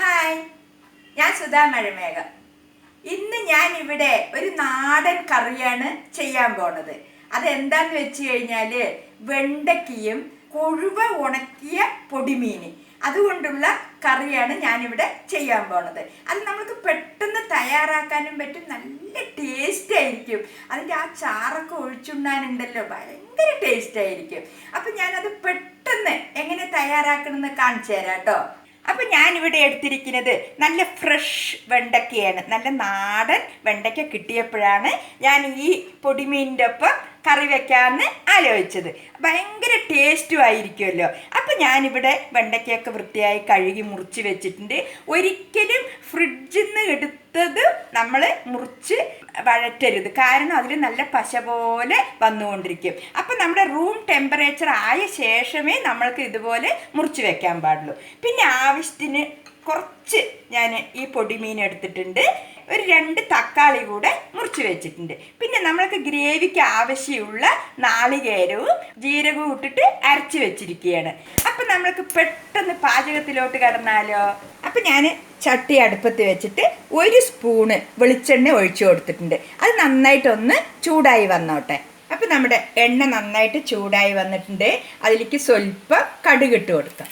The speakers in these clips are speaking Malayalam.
ഹായ് ഞാൻ സുധാ മഴമേഘ. ഇന്ന് ഞാൻ ഇവിടെ ഒരു നാടൻ കറിയാണ് ചെയ്യാൻ പോണത്. അതെന്താന്ന് വെച്ച് കഴിഞ്ഞാൽ വെണ്ടയ്ക്കയും കൊഴുവ ഉണക്കിയ പൊടിമീൻ അതുകൊണ്ടുള്ള കറിയാണ് ഞാനിവിടെ ചെയ്യാൻ പോണത്. അത് നമുക്ക് പെട്ടെന്ന് തയ്യാറാക്കാനും പറ്റും നല്ല ടേസ്റ്റ് ആയിരിക്കും. അതിന്റെ ആ ചാറൊക്കെ ഒഴിച്ചുണ്ടാനുണ്ടല്ലോ ഭയങ്കര ടേസ്റ്റ് ആയിരിക്കും. അപ്പം ഞാനത് പെട്ടെന്ന് എങ്ങനെ തയ്യാറാക്കണമെന്ന് കാണിച്ചു തരാം കേട്ടോ. അപ്പം ഞാനിവിടെ എടുത്തിരിക്കുന്നത് നല്ല ഫ്രഷ് വെണ്ടയ്ക്കയാണ് നല്ല നാടൻ വെണ്ടയ്ക്ക കിട്ടിയപ്പോഴാണ് ഞാൻ ഈ പൊടിമീനിന്റെ ഒപ്പം കറി വെക്കാമെന്ന് ആലോചിച്ചത്. ഭയങ്കര ടേസ്റ്റും ആയിരിക്കുമല്ലോ. അപ്പം ഞാനിവിടെ വെണ്ടയ്ക്കയൊക്കെ വൃത്തിയായി കഴുകി മുറിച്ച് വെച്ചിട്ടുണ്ട്. ഒരിക്കലും ഫ്രിഡ്ജിൽ നിന്ന് എടുത്തത് നമ്മൾ മുറിച്ച് വഴറ്റരുത്. കാരണം അതിൽ നല്ല പശ പോലെ വന്നുകൊണ്ടിരിക്കും. അപ്പം നമ്മുടെ റൂം ടെമ്പറേച്ചർ ആയ ശേഷമേ നമ്മൾക്ക് ഇതുപോലെ മുറിച്ച് വെക്കാൻ പാടുള്ളൂ. പിന്നെ ആവശ്യത്തിന് കുറച്ച് ഞാൻ ഈ പൊടിമീൻ എടുത്തിട്ടുണ്ട്. ഒരു രണ്ട് തക്കാളി കൂടെ മുറിച്ച് വെച്ചിട്ടുണ്ട്. പിന്നെ നമ്മൾക്ക് ഗ്രേവിക്ക് ആവശ്യമുള്ള നാളികേരവും ജീരകവും ഇട്ടിട്ട് അരച്ച് വെച്ചിരിക്കുകയാണ്. അപ്പം നമ്മൾക്ക് പെട്ടെന്ന് പാചകത്തിലോട്ട് കടന്നാലോ? അപ്പം ഞാൻ ചട്ടി അടുപ്പത്ത് വെച്ചിട്ട് ഒരു സ്പൂണ് വെളിച്ചെണ്ണ ഒഴിച്ചു കൊടുത്തിട്ടുണ്ട്. അത് നന്നായിട്ടൊന്ന് ചൂടായി വന്നോട്ടെ. അപ്പം നമ്മുടെ എണ്ണ നന്നായിട്ട് ചൂടായി വന്നിട്ടുണ്ട്. അതിലേക്ക് സ്വല്പം കടുകിട്ട് കൊടുക്കാം.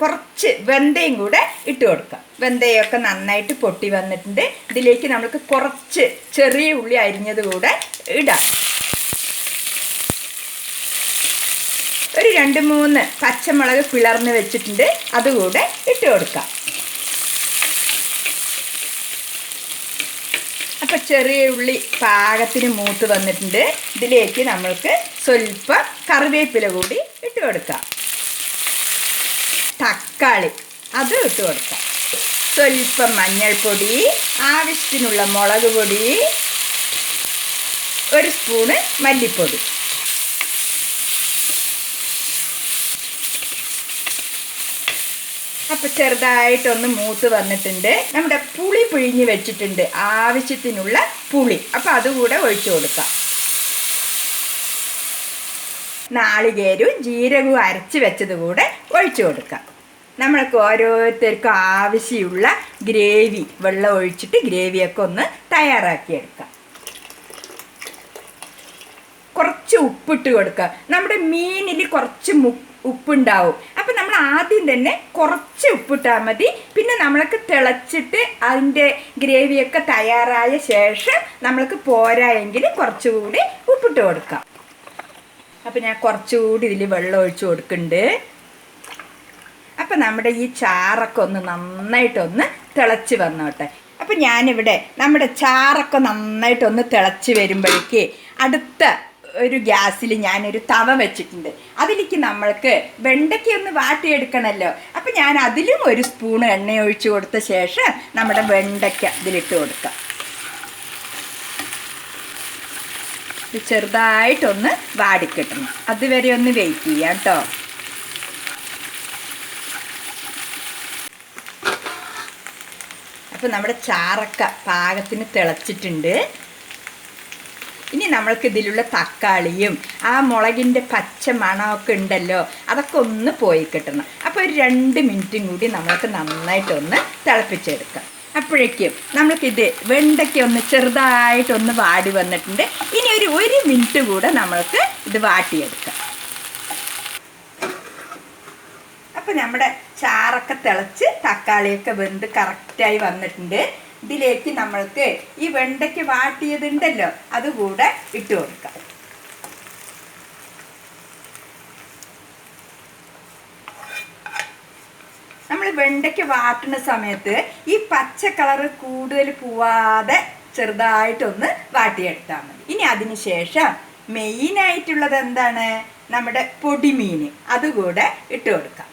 കുറച്ച് വെന്തയും കൂടെ ഇട്ട് കൊടുക്കാം. വെന്തയൊക്കെ നന്നായിട്ട് പൊട്ടി വന്നിട്ടുണ്ട്. ഇതിലേക്ക് നമുക്ക് കുറച്ച് ചെറിയ ഉള്ളി അരിഞ്ഞത് കൂടെ ഇടാം. ഒരു രണ്ട് മൂന്ന് പച്ചമുളക് പിളർന്ന് വെച്ചിട്ടുണ്ട്. അതുകൂടെ ഇട്ട് കൊടുക്കാം. അപ്പോൾ ചെറിയ ഉള്ളി പാകത്തിന് മൂത്ത് വന്നിട്ടുണ്ട്. ഇതിലേക്ക് നമ്മൾക്ക് സ്വല്പം കറിവേപ്പില കൂടി ഇട്ട് കൊടുക്കാം. തക്കാളി. അത് ഇട്ട് കൊടുക്കാം. സ്വല്പം മഞ്ഞൾപ്പൊടി ആവശ്യത്തിനുള്ള മുളക് പൊടി ഒരു സ്പൂണ് മല്ലിപ്പൊടി. അപ്പം ചെറുതായിട്ടൊന്ന് മൂത്ത് വന്നിട്ടുണ്ട്. നമ്മുടെ പുളി പിഴിഞ്ഞ് വെച്ചിട്ടുണ്ട്. ആവശ്യത്തിനുള്ള പുളി. അപ്പം അതുകൂടെ ഒഴിച്ചു കൊടുക്കാം. നാളികേരവും ജീരകവും അരച്ച് വെച്ചത് കൂടെ ഒഴിച്ചു കൊടുക്കാം. നമ്മൾക്ക് ഓരോരുത്തർക്കും ആവശ്യമുള്ള ഗ്രേവി വെള്ളം ഒഴിച്ചിട്ട് ഗ്രേവിയൊക്കെ ഒന്ന് തയ്യാറാക്കിയെടുക്കാം. കുറച്ച് ഉപ്പിട്ട് കൊടുക്കുക. നമ്മുടെ മീനിൽ കുറച്ച് ഉപ്പുണ്ടാവും. അപ്പം നമ്മൾ ആദ്യം തന്നെ കുറച്ച് ഉപ്പിട്ടാൽ മതി. പിന്നെ നമ്മൾക്ക് തിളച്ചിട്ട് അതിന്റെ ഗ്രേവിയൊക്കെ തയ്യാറായ ശേഷം നമ്മൾക്ക് പോരായെങ്കിൽ കുറച്ചുകൂടി ഉപ്പിട്ട് കൊടുക്കാം. അപ്പം ഞാൻ കുറച്ചുകൂടി ഇതിൽ വെള്ളം ഒഴിച്ചു കൊടുക്കുന്നുണ്ട്. അപ്പം നമ്മുടെ ഈ ചാറൊക്കെ ഒന്ന് നന്നായിട്ടൊന്ന് തിളച്ച് വന്നോട്ടെ. അപ്പം ഞാനിവിടെ നമ്മുടെ ചാറൊക്കെ നന്നായിട്ടൊന്ന് തിളച്ച് വരുമ്പോഴേക്ക് അടുത്ത ഒരു ഗ്യാസിൽ ഞാനൊരു തവ വെച്ചിട്ടുണ്ട്. അതിലേക്ക് നമ്മൾക്ക് വെണ്ടയ്ക്ക ഒന്ന് വാട്ടിയെടുക്കണമല്ലോ അപ്പം ഞാൻ അതിലും ഒരു സ്പൂൺ എണ്ണ ഒഴിച്ച് കൊടുത്ത ശേഷം നമ്മുടെ വെണ്ടയ്ക്ക ഇതിലിട്ട് കൊടുക്കാം ഇത് ചെറുതായിട്ടൊന്ന് വാടിക്കിട്ടണം. അതുവരെ ഒന്ന് വെയിറ്റ് ചെയ്യാം കേട്ടോ അപ്പോൾ നമ്മുടെ ചാറക്ക പാകത്തിന് തിളച്ചിട്ടുണ്ട്. ഇനി നമ്മൾക്ക് ഇതിലുള്ള തക്കാളിയും ആ മുളകിന്റെ പച്ച മണമൊക്കെ ഉണ്ടല്ലോ അതൊക്കെ ഒന്ന് പോയി കിട്ടണം. അപ്പോൾ ഒരു രണ്ട് മിനിറ്റും കൂടി നമ്മൾക്ക് നന്നായിട്ടൊന്ന് തിളപ്പിച്ചെടുക്കാം. അപ്പോഴേക്കും നമ്മൾക്കിത് വെണ്ടയ്ക്ക ഒന്ന് ചെറുതായിട്ടൊന്ന് വാടി വന്നിട്ടുണ്ട്. ഇനി ഒരു ഒരു മിനിറ്റ് കൂടെ നമ്മൾക്ക് ഇത് വാട്ടിയെടുക്കാം. അപ്പം നമ്മുടെ ചാറൊക്കെ തിളച്ച് തക്കാളിയൊക്കെ വെന്ത് കറക്റ്റായി വന്നിട്ടുണ്ട്. ഇതിലേക്ക് നമ്മൾക്ക് ഈ വെണ്ടയ്ക്ക് വാട്ടിയതുണ്ടല്ലോ അതുകൂടെ ഇട്ട് കൊടുക്കാം. വെണ്ടയ്ക്ക് വാട്ടുന്ന സമയത്ത് ഈ പച്ച കളർ കൂടുതൽ പോവാതെ ചെറുതായിട്ടൊന്ന് വാട്ടിയെടുത്താൽ മതി. ഇനി അതിന് ശേഷം മെയിനായിട്ടുള്ളത് എന്താണ്? നമ്മുടെ പൊടിമീൻ. അതുകൂടെ ഇട്ട് കൊടുക്കാം.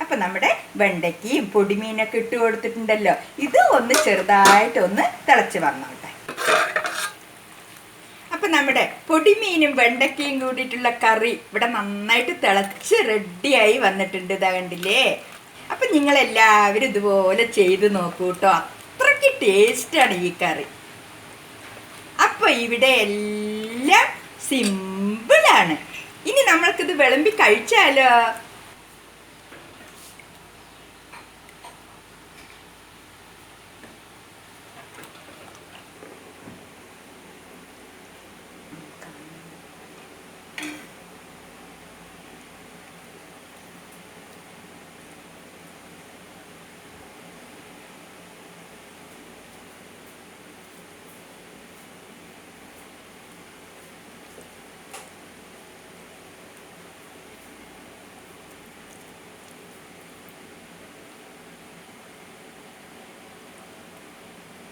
അപ്പം നമ്മുടെ വെണ്ടയ്ക്കയും പൊടിമീനൊക്കെ ഇട്ട് കൊടുത്തിട്ടുണ്ടല്ലോ. ഇത് ഒന്ന് ചെറുതായിട്ടൊന്ന് തിളച്ച് വന്നോട്ടെ. അപ്പം നമ്മുടെ പൊടിമീനും വെണ്ടയ്ക്കയും കൂടിയിട്ടുള്ള കറി ഇവിടെ നന്നായിട്ട് തിളച്ച് റെഡിയായി വന്നിട്ടുണ്ട് ഇതാ കണ്ടില്ലേ? അപ്പം നിങ്ങളെല്ലാവരും ഇതുപോലെ ചെയ്ത് നോക്കൂ കേട്ടോ. അത്രയ്ക്ക് ടേസ്റ്റാണ് ഈ കറി. അപ്പോൾ ഇവിടെ എല്ലാം സിമ്പിളാണ് ഇനി നമ്മൾക്കിത് വിളമ്പി കഴിച്ചാലോ?